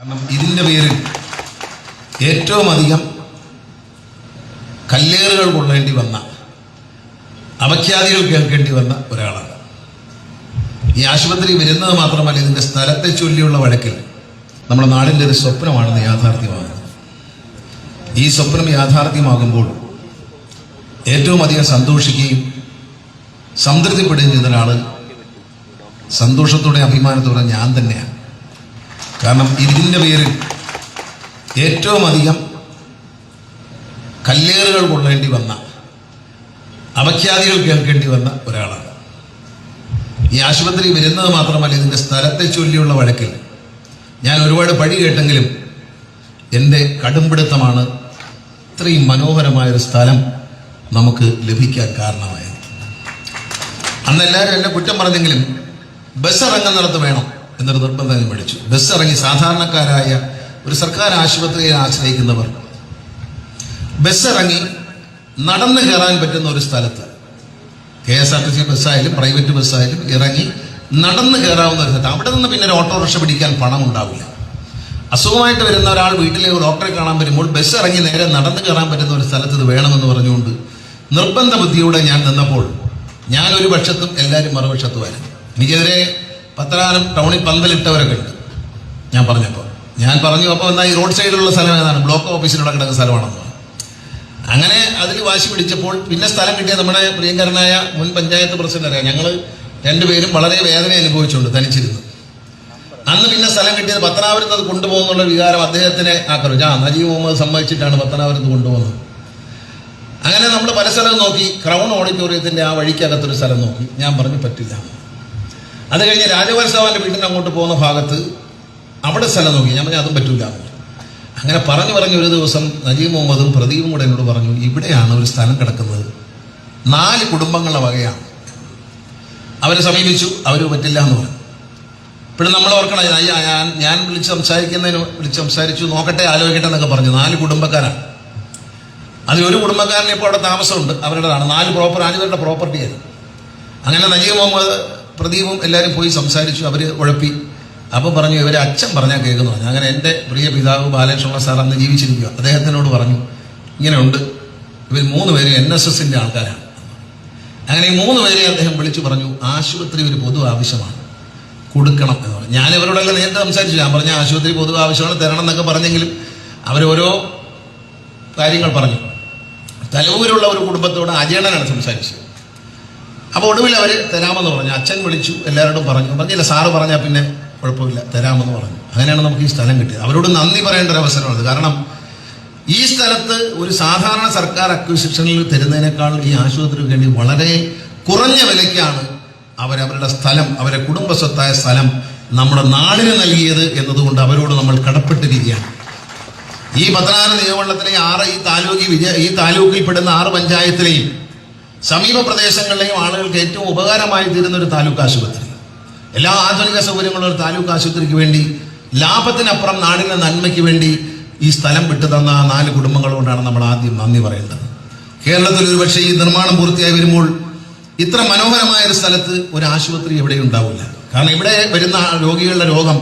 കാരണം ഇതിന്റെ പേരിൽ ഏറ്റവും അധികം കല്ലേറുകൾ കൊള്ളേണ്ടി വന്ന അപഖ്യാതികൾ കേൾക്കേണ്ടി വന്ന ഒരാളാണ്. ഈ ആശുപത്രി വരുന്നത് മാത്രമല്ല ഇതിന്റെ സ്ഥലത്തെ ചൊല്ലിയുള്ള വഴക്കിൽ നമ്മുടെ നാടിന്റെ ഒരു സ്വപ്നമാണെന്ന് യാഥാർത്ഥ്യമാകുന്നത് ഈ സ്വപ്നം യാഥാർത്ഥ്യമാകുമ്പോൾ ഏറ്റവും അധികം സന്തോഷിക്കുകയും സംതൃപ്തിപ്പെടുകയും ചെയ്യുന്ന ഒരാൾ സന്തോഷത്തോടെ അഭിമാനത്തോടെ ഞാൻ തന്നെയാണ്. കാരണം ഇതിന്റെ പേരിൽ ഏറ്റവും അധികം കല്ലേറുകൾ കൊള്ളേണ്ടി വന്ന അപഖ്യാതികൾ കേൾക്കേണ്ടി വന്ന ഒരാളാണ്. ഈ ആശുപത്രി വരുന്നത് മാത്രമല്ല ഇതിന്റെ സ്ഥലത്തെ ചൊല്ലിയുള്ള വഴക്കിൽ. ഞാൻ ഒരുപാട് പഴി കേട്ടെങ്കിലും എന്റെ കടുംപിടുത്തമാണ് ഇത്രയും മനോഹരമായൊരു സ്ഥലം നമുക്ക് ലഭിക്കാൻ കാരണമായത്. അന്ന് എല്ലാവരും എന്നെ കുറ്റം പറഞ്ഞെങ്കിലും ബസ് ഇറങ്ങുന്നിടത്ത് വേണം. എന്നൊരു നിർബന്ധം മേടിച്ചു. ബസ് ഇറങ്ങി സാധാരണക്കാരായ ഒരു സർക്കാർ ആശുപത്രിയെ ആശ്രയിക്കുന്നവർ. ബസ് ഇറങ്ങി നടന്നു കയറാൻ പറ്റുന്ന ഒരു സ്ഥലത്ത്. K S R T C ബസ്സായാലും private ബസ്സായാലും ഇറങ്ങി നടന്നു കയറാവുന്ന ഒരു സ്ഥലത്ത്. അവിടെ നിന്ന് പിന്നെ ഒരു ഓട്ടോറിക്ഷ പിടിക്കാൻ പണം ഉണ്ടാവില്ല അസുഖമായിട്ട് വരുന്ന ഒരാൾ വീട്ടിലെ ഒരു ഡോക്ടറെ കാണാൻ വരുമ്പോൾ ബസ് ഇറങ്ങി നേരെ നടന്നു കയറാൻ പറ്റുന്ന ഒരു സ്ഥലത്ത് ഇത് വേണമെന്ന് പറഞ്ഞുകൊണ്ട് നിർബന്ധ ബുദ്ധിയോടെ ഞാൻ നിന്നപ്പോൾ ഞാൻ ഒരു പക്ഷത്തും എല്ലാവരും മറുപക്ഷത്തുമായിരുന്നു. എനിക്കെതിരെ പത്തനാപുരം ടൗണിൽ പന്തലിട്ടവരൊക്കെ ഉണ്ട്. ഞാൻ പറഞ്ഞപ്പോൾ ഞാൻ പറഞ്ഞു അപ്പോൾ എന്നാൽ ഈ റോഡ് സൈഡിലുള്ള സ്ഥലം ഏതാണ്? ബ്ലോക്ക് ഓഫീസിലൂടെ കിടക്കുന്ന സ്ഥലമാണെന്ന്. അങ്ങനെ അതിൽ വാശി പിടിച്ചപ്പോൾ പിന്നെ സ്ഥലം കിട്ടിയ നമ്മുടെ പ്രിയങ്കരനായ മുൻ പഞ്ചായത്ത് പ്രസിഡന്റ് അറിയാം. ഞങ്ങൾ രണ്ടുപേരും വളരെ വേദന അനുഭവിച്ചുകൊണ്ട് തനിച്ചിരുന്നു. അന്ന് പിന്നെ സ്ഥലം കിട്ടിയത് പത്തനാപുരത്ത് അത് കൊണ്ടുപോകുന്നുള്ള വികാരം അദ്ദേഹത്തിനെ ആക്രമിച്ചു. ആ നജീബ് മുഹമ്മദ് സമ്മതിച്ചിട്ടാണ് പത്തനാപുരത്ത് കൊണ്ടുപോകുന്നത്. അങ്ങനെ നമ്മൾ പല സ്ഥലം നോക്കി. ക്രൗൺ ഓഡിറ്റോറിയത്തിന്റെ ആ വഴിക്കകത്തൊരു സ്ഥലം നോക്കി. ഞാൻ പറഞ്ഞു പറ്റില്ല. അത് കഴിഞ്ഞ് രാജവത്സവാന്റെ വീട്ടിന് അങ്ങോട്ട് പോകുന്ന ഭാഗത്ത് അവിടെ സ്ഥലം നോക്കി. ഞാൻ പറഞ്ഞു അതും പറ്റൂല. അങ്ങനെ പറഞ്ഞു പറഞ്ഞു ഒരു ദിവസം നജീബ് മുഹമ്മദും പ്രദീപും കൂടെ എന്നോട് പറഞ്ഞു ഇവിടെയാണ് ഒരു സ്ഥലം കിടക്കുന്നത്. നാല് കുടുംബങ്ങളുടെ വകയാണ്. അവരെ സമീപിച്ചു അവർ പറ്റില്ല എന്ന് പറഞ്ഞു. ഇപ്പോഴും നമ്മൾ ഓർക്കണം ഞാൻ- ഞാൻ വിളിച്ച് സംസാരിക്കുന്നതിന് വിളിച്ച് സംസാരിച്ചു നോക്കട്ടെ ആലോചിക്കട്ടെ എന്നൊക്കെ പറഞ്ഞു. നാല് കുടുംബക്കാരാണ്. അതിൽ ഒരു കുടുംബക്കാരനെ ഇപ്പോൾ അവിടെ താമസമുണ്ട്. അവരുടേതാണ്. നാല് പ്രോപ്പർ ആലുവരുടെ പ്രോപ്പർട്ടിയായിരുന്നു അങ്ങനെ നജീബ് മുഹമ്മദ് പ്രദീപും എല്ലാവരും പോയി സംസാരിച്ചു അവർ ഉഴപ്പി. അപ്പം പറഞ്ഞു ഇവരെ അച്ഛൻ പറഞ്ഞാൽ കേൾക്കുന്നു. പറഞ്ഞു അങ്ങനെ എന്റെ പ്രിയ പിതാവ് ബാലകൃഷ്ണ സാർ അന്ന് ജീവിച്ചിരിക്കുക. അദ്ദേഹത്തിനോട് പറഞ്ഞു ഇങ്ങനെയുണ്ട്. ഇവർ മൂന്ന് പേരും എൻ എസ് എസിന്റെ ആൾക്കാരാണ്. അങ്ങനെ ഈ മൂന്ന് പേരെ അദ്ദേഹം വിളിച്ചു പറഞ്ഞു ആശുപത്രി ഒരു പൊതു ആവശ്യമാണ്. കൊടുക്കണം. എന്ന് പറഞ്ഞു. ഞാൻ ഇവരോടല്ല നേരത്തെ സംസാരിച്ചു. ഞാൻ പറഞ്ഞു ആശുപത്രി പൊതു ആവശ്യമാണ് തരണം എന്നൊക്കെ പറഞ്ഞെങ്കിലും അവരോരോ കാര്യങ്ങൾ പറഞ്ഞു. തലവൂരുള്ള ഒരു കുടുംബത്തോട് അജയണനാണ് സംസാരിച്ചത്. അപ്പോൾ ഒടുവിൽ അവർ തരാമെന്ന് പറഞ്ഞു. അച്ഛൻ വിളിച്ചു എല്ലാവരോടും പറഞ്ഞു. പറഞ്ഞില്ല സാറ് പറഞ്ഞാൽ പിന്നെ കുഴപ്പമില്ല തരാമെന്ന് പറഞ്ഞു. അങ്ങനെയാണ് നമുക്ക് ഈ സ്ഥലം കിട്ടിയത്. അവരോട് നന്ദി പറയേണ്ട ഒരു അവസരമാണ് കാരണം ഈ സ്ഥലത്ത് ഒരു സാധാരണ സർക്കാർ അക്വിസിഷനിൽ തരുന്നതിനേക്കാൾ ഈ ആശുപത്രിക്ക് വേണ്ടി വളരെ കുറഞ്ഞ വിലയ്ക്കാണ് അവരവരുടെ സ്ഥലം അവരെ കുടുംബസ്വത്തായ സ്ഥലം നമ്മുടെ നാടിന് നൽകിയത് എന്നതുകൊണ്ട് അവരോട് നമ്മൾ കടപ്പെട്ടിരിക്കുകയാണ്. ഈ പത്തനാറ് നിയമമണ്ഡലത്തിലെ ആറ് ഈ താലൂക്ക് വിജയ ഈ താലൂക്കിൽപ്പെടുന്ന ആറ് പഞ്ചായത്തിലെയും സമീപ പ്രദേശങ്ങളിലെയും ആളുകൾക്ക് ഏറ്റവും ഉപകാരമായി തീരുന്ന ഒരു താലൂക്ക് ആശുപത്രി. എല്ലാ ആധുനിക സൗകര്യങ്ങളും ഒരു താലൂക്ക് ആശുപത്രിക്ക് വേണ്ടി ലാഭത്തിനപ്പുറം നാടിന്റെ നന്മയ്ക്ക് വേണ്ടി ഈ സ്ഥലം വിട്ടു തന്ന ആ നാല് കുടുംബങ്ങളോടാണ് നമ്മൾ ആദ്യം നന്ദി പറയേണ്ടത്. കേരളത്തിൽ ഒരുപക്ഷെ ഈ നിർമ്മാണം പൂർത്തിയായി വരുമ്പോൾ ഇത്ര മനോഹരമായ ഒരു സ്ഥലത്ത് ഒരു ആശുപത്രി എവിടെയും ഉണ്ടാവില്ല. കാരണം ഇവിടെ വരുന്ന രോഗികളുടെ രോഗം